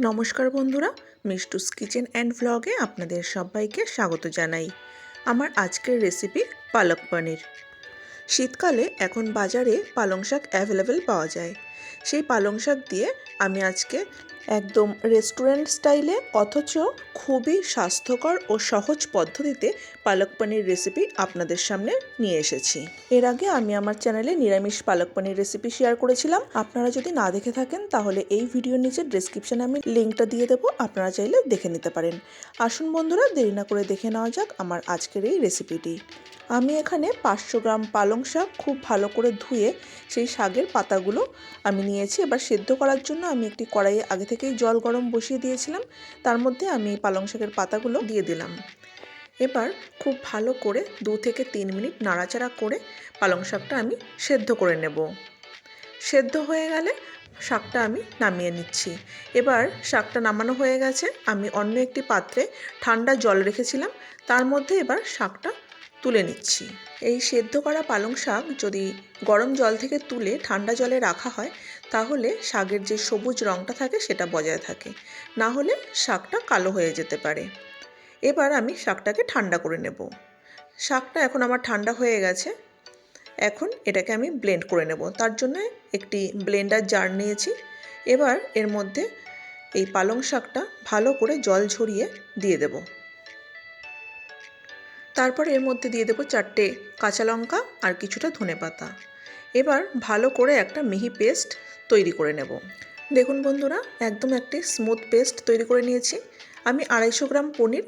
নমস্কার বন্ধুরা, মিষ্টুস kitchen and ভ্লগে আপনাদের সবাইকে স্বাগত জানাই। আমার আজকের রেসিপি পালক পনির। শীতকালে এখন বাজারে পালং শাক অ্যাভেলেবেল পাওয়া যায়। সেই পালং শাক দিয়ে আমি আজকে একদম রেস্টুরেন্ট স্টাইলে অথচ খুবই স্বাস্থ্যকর ও সহজ পদ্ধতিতে পালক পনির রেসিপি আপনাদের সামনে নিয়ে এসেছি। এর আগে আমি আমার চ্যানেলে নিরামিষ পালক পনির রেসিপি শেয়ার করেছিলাম। আপনারা যদি না দেখে থাকেন, তাহলে এই ভিডিওর নিচে ডেসক্রিপশনে আমি লিঙ্কটা দিয়ে দেবো। আপনারা চাইলে দেখে নিতে পারেন। আসুন বন্ধুরা, দেরি না করে দেখে নেওয়া যাক আমার আজকের এই রেসিপিটি আমি এখানে পাঁচশো গ্রাম পালং শাক খুব ভালো করে ধুয়ে সেই শাকের পাতাগুলো আমি নিয়েছি। এবার সেদ্ধ করার জন্য আমি একটি কড়াইয়ে আগে থেকেই জল গরম বসিয়ে দিয়েছিলাম। তার মধ্যে আমি পালং শাকের পাতাগুলো দিয়ে দিলাম। এবার খুব ভালো করে দু থেকে তিন মিনিট নাড়াচাড়া করে পালং শাকটা আমি সেদ্ধ করে নেব। সেদ্ধ হয়ে গেলে শাকটা আমি নামিয়ে নিচ্ছি। এবার শাকটা নামানো হয়ে গেছে। আমি অন্য একটি পাত্রে ঠান্ডা জল রেখেছিলাম। তার মধ্যে এবার শাকটা তুলে নিচ্ছি। এই সেদ্ধ করা পালং শাক যদি গরম জল থেকে তুলে ঠান্ডা জলে রাখা হয়, তাহলে শাকের যে সবুজ রঙটা থাকে সেটা বজায় থাকে। না হলে শাকটা কালো হয়ে যেতে পারে। এবার আমি শাকটাকে ঠান্ডা করে নেব। শাকটা এখন আমার ঠান্ডা হয়ে গেছে। এখন এটাকে আমি ব্লেন্ড করে নেব। তার জন্য একটি ব্লেন্ডার জার নিয়েছি। এবার এর মধ্যে এই পালং শাকটা ভালো করে জল ঝরিয়ে দিয়ে দেবো। তারপর এর মধ্যে দিয়ে দেবো চারটে কাঁচা লঙ্কা আর কিছুটা ধনে পাতা। এবার ভালো করে একটা মিহি পেস্ট তৈরি করে নেব। দেখুন বন্ধুরা, একদম একটি স্মুথ পেস্ট তৈরি করে নিয়েছি। আমি আড়াইশো গ্রাম পনির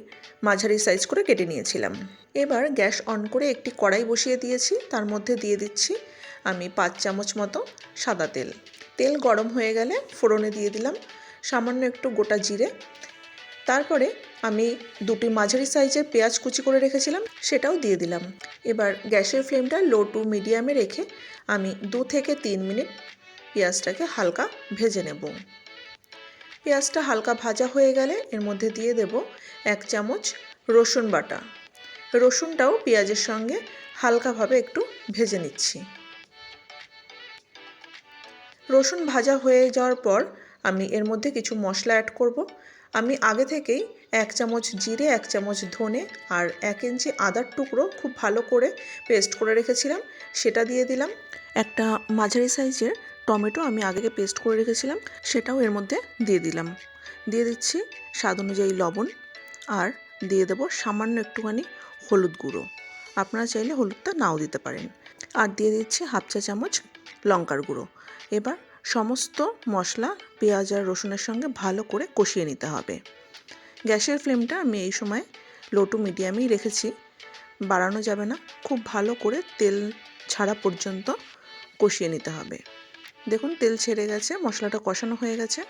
মাঝারি সাইজ করে কেটে নিয়েছিলাম। এবার গ্যাস অন করে একটি কড়াই বসিয়ে দিয়েছি। তার মধ্যে দিয়ে দিচ্ছি আমি পাঁচ চামচ মতো সাদা তেল। তেল গরম হয়ে গেলে ফোড়নে দিয়ে দিলাম। সামান্য একটু গোটা জিরে তারপরে আমি দুটি মাঝারি সাইজের পেঁয়াজ কুচি করে রেখেছিলাম, সেটাও দিয়ে দিলাম। এবার গ্যাসের ফ্লেমটা লো টু মিডিয়ামে রেখে আমি দু থেকে তিন মিনিট পেঁয়াজটাকে হালকা ভেজে নেব। পেঁয়াজটা হালকা ভাজা হয়ে গেলে এর মধ্যে দিয়ে দেব এক চামচ রসুন বাটা। রসুনটাও পেঁয়াজের সঙ্গে হালকাভাবে একটু ভেজে নিচ্ছি। রসুন ভাজা হয়ে যাওয়ার পর আমি এর মধ্যে কিছু মশলা অ্যাড করব আমি আগে থেকেই এক চামচ জিরে, এক চামচ ধনে আর এক ইঞ্চি আদার টুকরো খুব ভালো করে পেস্ট করে রেখেছিলাম। সেটা দিয়ে দিলাম। একটা মাঝারি সাইজের টমেটো আমি আগে পেস্ট করে রেখেছিলাম। সেটাও এর মধ্যে দিয়ে দিলাম। দিয়ে দিচ্ছি স্বাদ অনুযায়ী লবণ আর দিয়ে দেবো সামান্য একটুখানি হলুদ গুঁড়ো। আপনারা চাইলে হলুদটা নাও দিতে পারেন। আর দিয়ে দিচ্ছি হাফ চা চামচ লঙ্কার গুঁড়ো। এবার সমস্ত মশলা, পেঁয়াজ আর রসুনের সঙ্গে ভালো করে কষিয়ে নিতে হবে। গ্যাসের ফ্লেমটা আমি এই সময় লো টু মিডিয়ামেই রেখেছি। বাড়ানো যাবে না, খুব ভালো করে তেল ছাড়া পর্যন্ত কষিয়ে নিতে হবে। দেখুন, তেল ছেড়ে গেছে, মশলাটা কষানো হয়ে গেছে।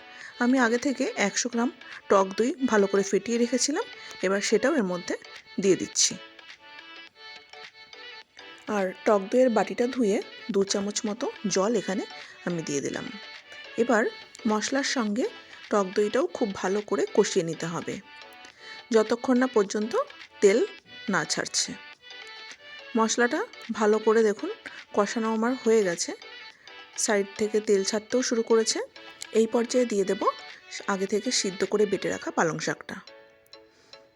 আমি আগে থেকে একশো গ্রাম টক দই ভালো করে ফেটিয়ে রেখেছিলাম, এবার সেটাও এর মধ্যে দিয়ে দিচ্ছি। আর টক দইয়ের বাটিটা ধুয়ে দু চামচ মতো জল এখানে আমি দিয়ে দিলাম। এবার মশলার সঙ্গে টক দইটাও খুব ভালো করে কষিয়ে নিতে হবে। যতক্ষণ না পর্যন্ত তেল না ছাড়ছে। মশলাটা ভালো করে দেখুন, কষানো আমার হয়ে গেছে। সাইড থেকে তেল ছাড়তেও শুরু করেছে। এই পর্যায়ে দিয়ে দেব আগে থেকে সিদ্ধ করে বেটে রাখা পালং শাকটা।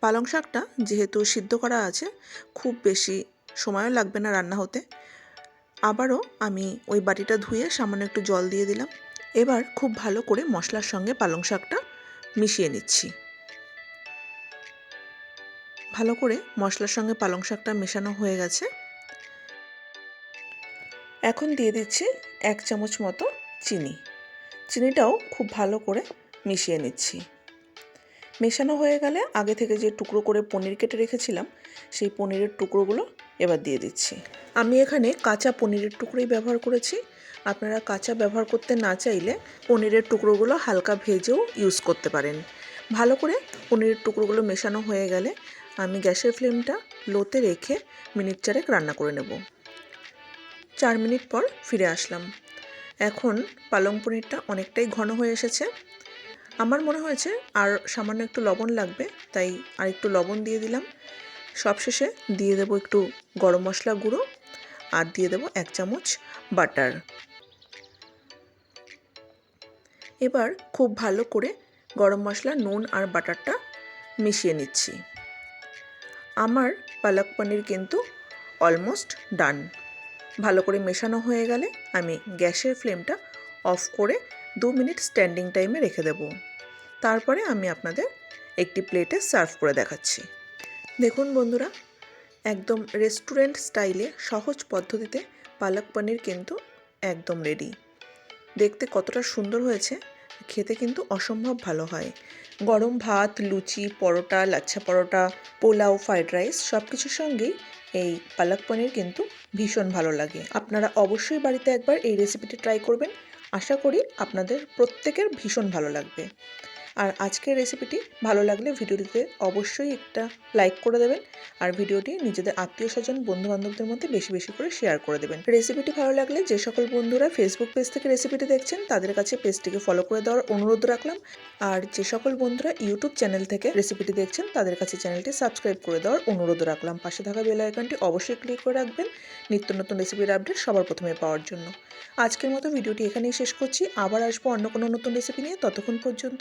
পালং শাকটা যেহেতু সিদ্ধ করা আছে, খুব বেশি সময়ও লাগবে না রান্না হতে। আবারও আমি ওই বাটিটা ধুয়ে সামান্য একটু জল দিয়ে দিলাম। এবার খুব ভালো করে মশলার সঙ্গে পালং শাকটা মিশিয়ে নিচ্ছি। ভালো করে মশলার সঙ্গে পালং শাকটা মেশানো হয়ে গেছে। এখন দিয়ে দিচ্ছি এক চামচ মতো চিনি। চিনিটাও খুব ভালো করে মিশিয়ে নিচ্ছি। মেশানো হয়ে গেলে আগে থেকে যে টুকরো করে পনির কেটে রেখেছিলাম, সেই পনিরের টুকরোগুলো এবার দিয়ে দিচ্ছি। আমি এখানে কাঁচা পনিরের টুকরোই ব্যবহার করেছি। আপনারা কাঁচা ব্যবহার করতে না চাইলে পনিরের টুকরোগুলো হালকা ভেজেও ইউজ করতে পারেন। ভালো করে পনিরের টুকরোগুলো মেশানো হয়ে গেলে আমি গ্যাসের ফ্লেমটা লোতে রেখে মিনিট চারেক রান্না করে নেব। চার মিনিট পর ফিরে আসলাম। এখন পালং পনিরটা অনেকটাই ঘন হয়ে এসেছে। আমার মনে হয়েছে আর সামান্য একটু লবণ লাগবে, তাই আর একটু লবণ দিয়ে দিলাম। সবশেষে দিয়ে দেবো একটু গরম মশলা গুঁড়ো আর দিয়ে দেবো এক চামচ বাটার। এবার খুব ভালো করে গরম মশলা, নুন আর বাটারটা মিশিয়ে নিচ্ছি। আমার পালক পনির কিন্তু অলমোস্ট ডান ভালো করে মেশানো হয়ে গেলে আমি গ্যাসের ফ্লেমটা অফ করে দু মিনিট স্ট্যান্ডিং টাইমে রেখে দেব। তারপরে আমি আপনাদের একটি প্লেটে সার্ভ করে দেখাচ্ছি। দেখুন বন্ধুরা, একদম রেস্টুরেন্ট স্টাইলে সহজ পদ্ধতিতে পালক পনির কিন্তু একদম রেডি দেখতে কতটা সুন্দর হয়েছে, খেতে কিন্তু অসম্ভব ভালো হয়। গরম ভাত, লুচি, পরোটা, লাচ্ছা পরোটা, পোলাও ফ্রাইড রাইস সব কিছুর সঙ্গেই এই পালক পনির কিন্তু ভীষণ ভালো লাগে। আপনারা অবশ্যই বাড়িতে একবার এই রেসিপিটি ট্রাই করবেন। আশা করি আপনাদের প্রত্যেকের ভীষণ ভালো লাগবে। আর আজকের রেসিপিটি ভালো লাগলে ভিডিওটিতে অবশ্যই একটা লাইক করে দেবেন আর ভিডিওটি নিজেদের আত্মীয় স্বজন বন্ধু বান্ধবদের মধ্যে বেশি বেশি করে শেয়ার করে দেবেন। রেসিপিটি ভালো লাগলে যে সকল বন্ধুরা ফেসবুক পেজ থেকে রেসিপিটি দেখছেন, তাদের কাছে পেজটিকে ফলো করে দেওয়ার অনুরোধ রাখলাম। আর যে সকল বন্ধুরা ইউটিউব চ্যানেল থেকে রেসিপিটি দেখছেন, তাদের কাছে চ্যানেলটি সাবস্ক্রাইব করে দেওয়ার অনুরোধ রাখলাম। পাশে থাকা বেল আইকনটি অবশ্যই ক্লিক করে রাখবেন, নিত্য নতুন রেসিপির আপডেট সবার প্রথমে পাওয়ার জন্য। আজকের মতো ভিডিওটি এখানেই শেষ করছি। আবার আসব অন্য কোনো নতুন রেসিপি নিয়ে। ততক্ষণ পর্যন্ত